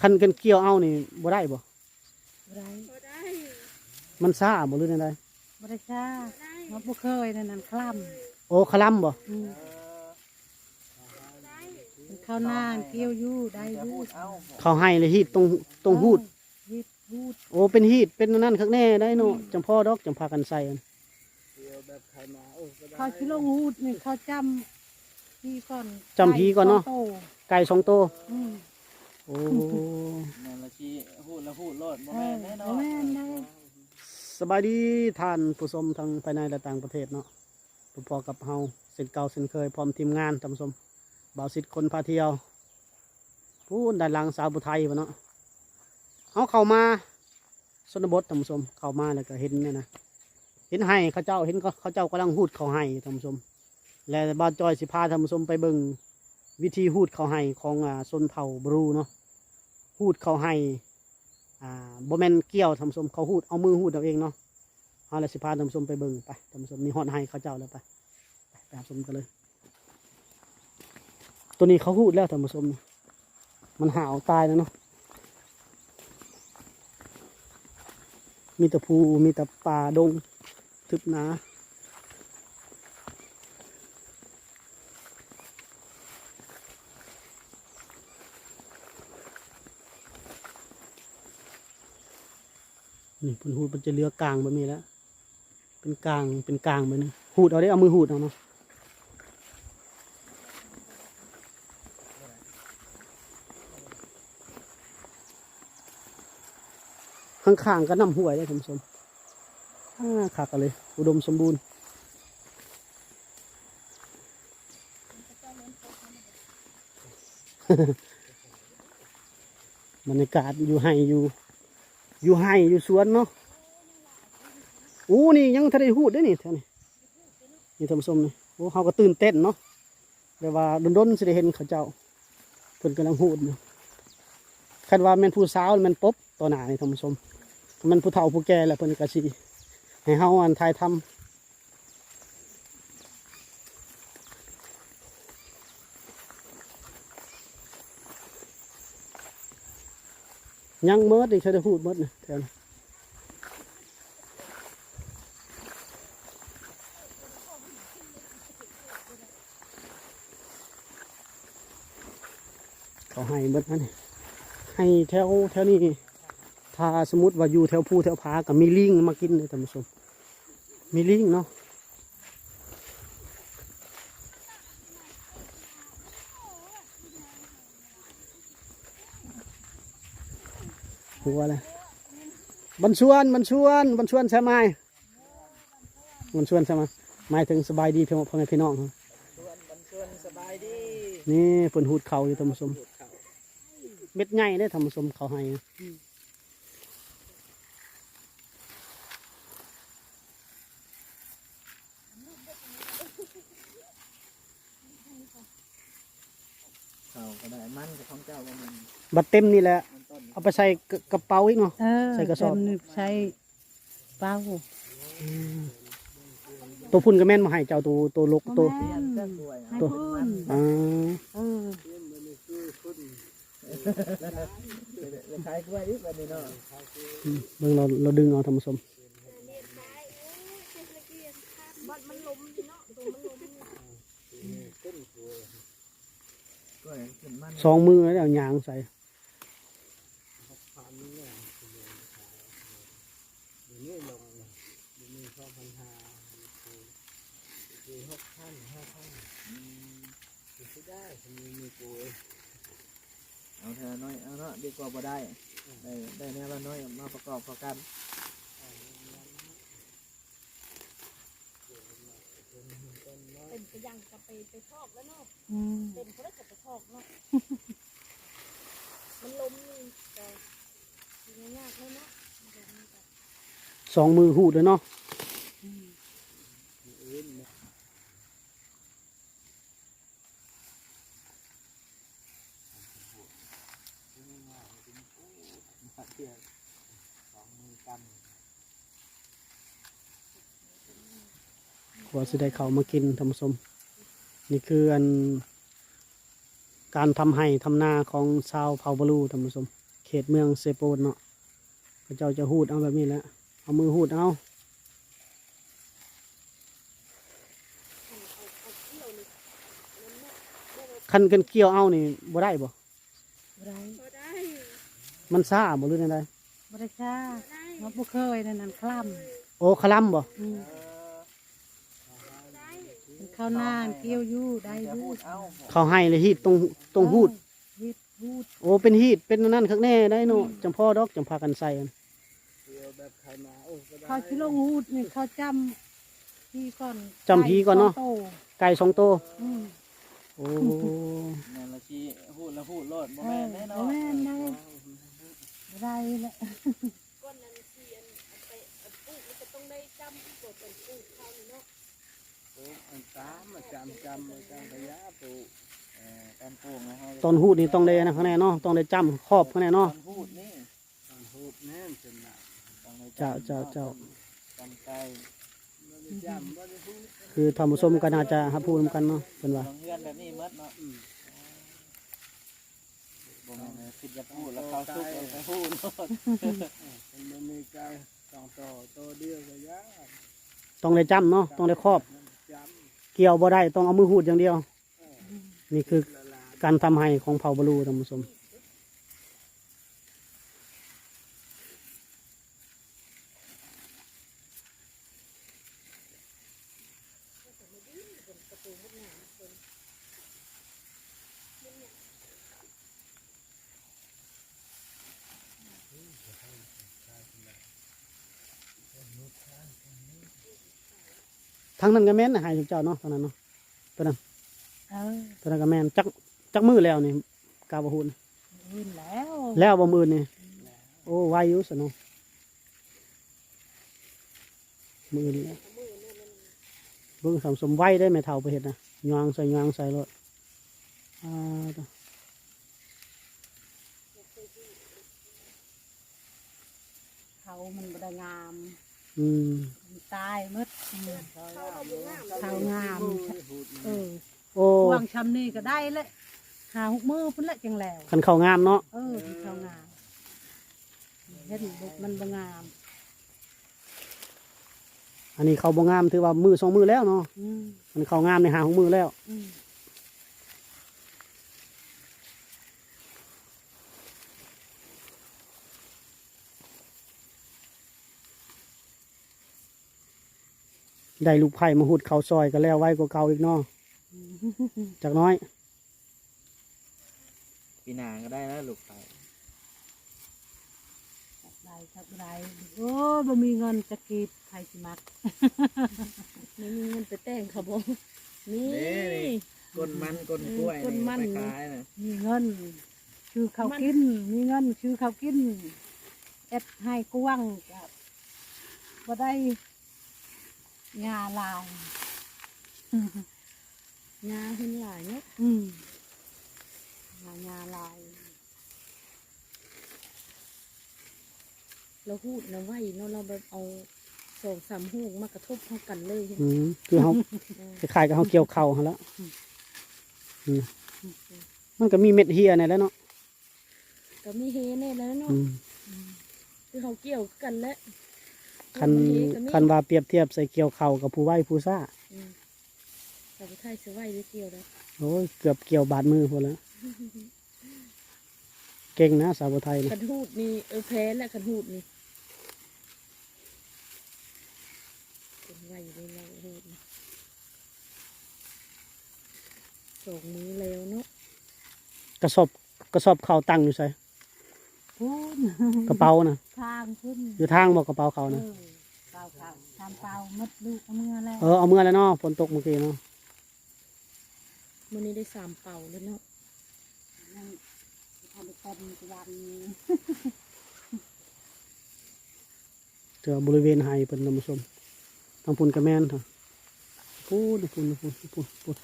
คันกันเกี่ยวเอานี่บ่ได้บ่บ่ได้บ่ได้มันซ่าบ่หรือไดบ่ได้จ้าบ่ได้เราบ่เคยนั่นนั่นคล่โอ้คลำบ่ำอืมได้มันเข้าหน้าเกี่ยวอยู่ได้อยู่เขาให้เลยฮีดตรงตรงหูดฮีดหูดโอ้เป็นฮีดเป็นอันนั่นข้างแน่ได้เนาะจำพ่อดอกจำพากันใส่อันเขาชิลงหูดนี่เขาจำพี่ก่อนจำผีก่อนเนาะโตไก่สองตัวอืม โอ้นั่นละชีพูดแล้วพูดโลดบ่เอแม่อนแน่นบ่อนแม่นได้ สบายดีท่านผู้ชมทางภายในและต่างประเทศเนาะพอๆกับเฮาเส้นเก่าเส้นเคยพร้อมทีมงานท่านผู้ชมบ่าวสิทธิ์คนพาเที่ยวพูดด้านหลังสาวบุไทยวะเนาะเอาเข้ามาสนบทท่านผู้ชมเข้ามาแล้วก็เห็นเนี่ยนะเห็นให้เขาเจ้าเห็นเขาเขาเจ้ากำลังหูดเขาให้ท่านผู้ชม และบ้านจอยสิพาท่านผู้ชมไปเบิ่งวิธีหูดเขาให้ของอ่าชนเผ่าบรูเนาะ หูดเขาให้อ่าบ่แมนเกี่ยวท่านผู้ชมเขาหูดเอามือหูดเอาเองเนาะเอาละสิพาท่านผู้ชมไปเบิ่งไปท่านผู้ชมนี่ฮอดให้เขาเจ้าแล้วไปไปไปหาชมกันเลย ตัวนี้เขาหูดแล้วท่านผู้ชมมันหาวตายแล้วเนาะมีแต่ภูมีแต่ป่าดงทึบหนา นี่เป็นหูดมันจะเลือกลางแบบนี้แล้ว เป็นกลาง เป็นกลางแบบนี้หูดเอาได้เอามือหูดเอาเนาะข้างๆก็น้ำห้วยได้ท่านผู้ชมอ่าขากันเลย อุดมสมบูรณ์บรรยากาศอยู่ให้อยู่ อยู่ไห้อยู่สวนเนาะอู้นี่ยังทะเลหูดได้นี่แถวนี้นี่ท่านผู้ชมนี่โอ้เขาก็ตื่นเต้นเนาะแต่ว่าดนดนสิได้เห็นเขาเจ้าเพิ่นกำลังหูดอยู่คันว่าแม่นผู้สาวแม่นปบต่อหน้านี่ท่านผู้ชมมันผู้เฒ่าผู้แก่แหละเพิ่นก็สิให้เฮาอันทายทำ ยังเมิดอีกเขาได้พูดเมิดนะแถวนี้เขาให้เมิดนั่นนี่ให้แถวแถวนี้ถ้าสมมติว่าอยู่แถวภูแถวผากับมีลิงมากินเลยท่านผู้ชมมีลิงเนาะ หัวอะไรบันชวนบันชวนบันชวนใช่ไหมบันชวนใช่ไหมหมายถึงสบายดีเพียงพ่อแม่พี่น้องครับชวนบันชวนสบายดีนี่ฝนหูดเขาอยู่ท่านผู้ชมเม็ดใหญ่ได้อท่านผู้ชมเขาให้เขาก็ได้มันกับของเจ้าว่ามันบัดเต็มนี่แหละมันต้น เอาไปใส่กระกระเป๋าอีกเนาะ เออใส่กระสอบเต็มนี่ใส่เป้าตัวพุ่นก็แม่นมาให้เจ้าตัวตัวลกตัว แม่นเจ้ากล้วยให้ตัว เพิ่นอ่าเออจะขายกล้วยดิแบบนี้เนาะอืมเบิ่งเราเราดึงเอาท่านผู้ชมเรียนไปโอ้ยเจ็บละเกียนครับ บัดมันล้มอยู่เนาะตัวมันล้มอยู่กล้วยขึ้นมันสองมือแล้วเอายางใส่เอาเธอน้อยเอาเนาะดีกว่าบ่ได้ได้ได้แนวละน้อยมาประกอบเข้ากันเป็นไปยังกับไปไปทอกแล้วเนาะอืมเป็นเขาได้กับไปทอกเนาะมันล้มนี่แต่ทีนี้ยากเลยเนาะมันล้มนี่แต่สองมือหูดเลยเนาะ กว่าสิได้เขามากินท่านผู้ชมนี่คืออัน การทำให้ทำนาของชาวเผ่าบาลูท่านผู้ชมเขตเมืองเซโปนเนาะเขาเจ้าจะหูดเอาแบบนี้แหละเอามือหูดเอาคันกันเกี่ยวเอานี่บ่ได้บ่บ่ได้บ่ได้มันซ่าบ่หรือไงบ่ได้ค่ะบ่ได้เราบ่เคยนั่นนั่นคล่โอ้คลำบ่ำอืมได้มันเข้าหน้าเกี่ยวอยู่ได้อยู่เอาเขาให้เลยฮีดตรงตรงหูด ฮีดหูดโอ้เป็นฮีดเป็นอันนั่นข้างแน่ได้เนาะจำพ่อดอกจำพากันใส่กันเขาชิลงหูดนี่เขาจำพี่ก่อนจำผีก่อนเนาะโตไก่สองตัวอืมโอ้นั่นละชีพูดแล้วพูดโลดบ่เอแม่อนแน่นอบ่นแม่นได้บ่ได้แหละก้นนั้นสิอันอันไปอันปลูกมันจะต้องได้จำกดอันปลู ตามมาจำจำจำขยะปลูกเอ่อการปลูกนะฮะตอนหูดนี่ต้องได้นะข้างแน่เนาะต้องได้จำครอบข้างแน่เนาะตอนพูดนี่ตอนพูดแน่นจนหนักต้องได้เจ้าเจ้าเจ้าจำใจจำบ่ได้พูดคือทำผสมกันอาจจะหาพูดกันเนาะเป็นว่าลองเฮือนแบบนี้หมดเนาะบ่แม่นว่าคิดจะพูดแล้วเขาซุกเอาไปพูดโลดมันมีไก่สองตัวตัวเดียวก็ยากต้องได้จำเนาะต้องได้ครอบจ เกี่ยวบ่ได้ต้องเอามือหูดอย่างเดียวำนี่คือละลายการทำให้ของเผ่าบาลูท่านผู้ชม ทั้งนั้นก็แม่นนะใหายเจ้าเนาะตอนนั้นเนาะเออตอนนั้นก็แม่นจักจักมือแล้วนี่กาบหูนอื่นแล้วแล้วบ่มือนี่โอ้ไวอยู่สนุกมือนี่เบิ่งสมสมไวได้ไหมเท่าไปเห็ดนะยางใส่ยางใส่รถอ่าต่อเขามันบ่ได้งาม อืมมัน ตายหมดอืมเขาเราบ่งามเขางามเออโอ้วางชำนี่ก็ได้เลยหาหกมือพุ่นละจังแล้ว คันเข้างามเนาะเออมันเขางามเห็นบุกมันบ่งามอันนี้เขาบ่งามถือว่ามือสองมือแล้วเนาะอืมมันเข้างามในหาของมือแล้ว อืม ได้ลูกไผ่มาหุดเขาซอยก็แล้วไว้กว่าเก่าอีกเนาะจากน้อย ปีหน้าก็ได้แล้วลูกไปจักได้จักได้โอ้บ่มีเงินจะกีบใครสิมัก ไม่มีเงินไปแต่งเขาบ่นี่เด้นี่ก้นมันก้นกล้วยก้นมัน ไปขายน่ะมีเงินชื่อเขาวกิน มีเงินชื่อเขาวกินเอ็ดให้กว้างก็บ่ได้ งาลายงาเห็นหลายเนาะอืมงางาลาย เราพูดนะไว้เนาะเราแบบเอาสองสามหูกมากระทบเข้ากันเลยอืมคือเขาคล้ายๆกับเขาเกี่ยวเข่าเขาแล้วอืมมันก็มีเม็ดเฮียในแหล้วเนาะก็มีเฮแน่แล้วเนาะอืมคือเขาเกี่ยวกันแล้ว คันเฮก็มีคันว่าเปรียบเทียบใส่เกี่ยวเข่ากับผู้ไหวผู้ซ่าอืมแต่ไทยจะไหวได้เกี่ยวแล้วโอ้ยเกือบเกี่ยวบาดมือพอแล้วเก่งนะสาวไทยนะขันหูดนี่เออแพ้และขันหูดนี่เป็นไหวได้แล้วหูดนี่สองมือแล้วเนาะกระสอบกระสอบเข่าตั้งอยู่ใส่ พุ่นกระเป๋านะทางพุ่นอยู่ทางบอกกระเป๋าเขาเอนะอเปล่าเปล่าทำเปล่ามัดลูกเอามื่อแล้วเออเอาเมื่อแล้วเนาะฝนตกเมื่อกี้เนาะมันนี้ได้สามเป่าแล้วเนาะนั่นทำเป็นวันเจอบริเวณไฮเป็นลำชมทางพุ่นกระแมนเถอะพูดพูดพูดพูดพูด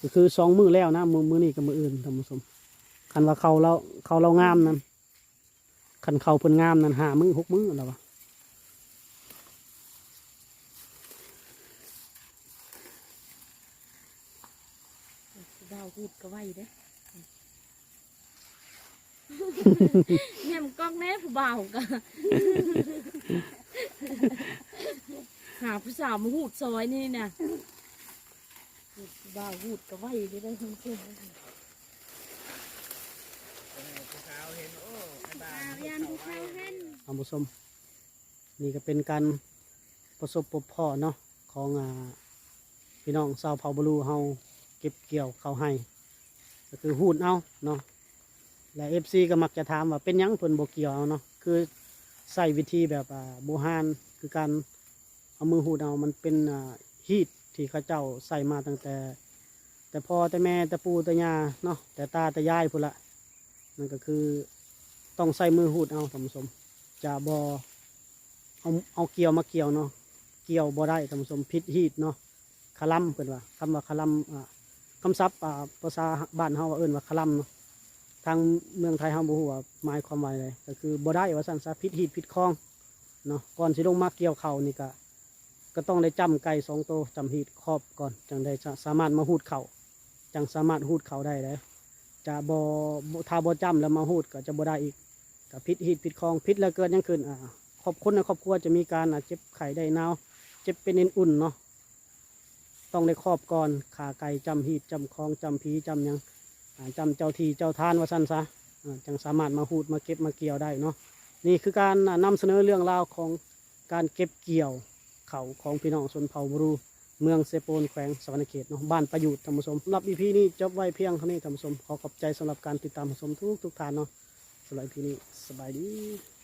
ก็คือสองมือแล้วนะมือมือนี่กับมืออื่นท่านผู้ชมคันว่าเขาเราเขาเรางามนั่น คันเขาเพิ่นงามนั่นหามือหกมือแล้ววะดาวหูดก็ไหวเด้แหนมกล้องแน่ผู้บ่าวกะหาผู้สาวมาหูดซอยนี่นะผู้บ่าวหูดก็ไหวได้ได้ทั้งคู่ผู้สาวเห็น อ้บ้านยันผู้ชาเห็นท่านผู้ชมนี่ก็เป็นการประสบพบพ่อเนาะของอ่าพี่น้องชาวเผ่าบลูเฮาเก็บเกี่ยวเขาให้ก็คือหูดเอาเนาะและเอฟซีก็มักจะถามว่าเป็นหยังเพิ่นบ่เกี่ยวเอาเนาะคือใส่วิธีแบบอ่าโบราณคือการเอามือหูดเอามันเป็นอ่าฮีดที่เขาเจ้าใส่มาตั้งแต่ แต่พ่อแต่แม่แต่ปู่แต่ย่าเนาะแต่ตาแต่ยายพุ่นละ นั่นก็คือต้องใส่มือหูดเอาท่านผู้ชมจะบอเอาเอาเกี่ยวมาเกี่ยวเนาะเกี่ยวบ่ได้ท่านผู้ชมพิษฮีดเนาะคลัมเพิ่นว่าคำว่าคลัมอ่าคำศัพท์อ่าภาษาบ้านเฮาเอิ้นว่าคลัมเนาะทางเมืองไทยเฮาบ่ฮู้ว่าหมายความว่าอะไรก็คือบ่ได้ว่าซั่นซะผิดหีดผิดคลองเนาะก่อนสิลงมาเกี่ยวเข้านี่ก็ก็ต้องได้จำไก่สองตัวจำหีดครอบก่อน จังได้สามารถมาหูดเข่าจังสามารถหูดเข่าได้เลย จะบ่บ่ถ้าบ่จำแล้วมาหูดก็จะบ่ได้อีกก็ผิดหีดผิดคลองผิดแล้วเกิดยังขึ้นอ่าครอบคนในครอบครัวจะมีการเจ็บไข้ได้นาวเจ็บเป็นเอ็นอุ่นเนาะต้องได้ครอบก่อนขาไก่จำหีดจำคลองจำผีจำยังจำเจ้าทีเจ้าทานว่าสั้นซะจังสามารถมาหูดมาเก็บมาเกี่ยวได้เนาะนี่คือการอ่านำเสนอเรื่องราวของการเก็บเกี่ยวเขาของพี่น้องชนเผ่าบรู เมืองเซโปนแขวงสวรรณเขตเนาะบ้านประยุทธ์ธรรมสมสำหรับอีพีนี้จบไว้เพียงเท่านี้ธรรมสมขอขอบใจสำหรับการติดตามธรรมสมทุกทุกทานเนาะสำหรับอีพีนี้สบายดี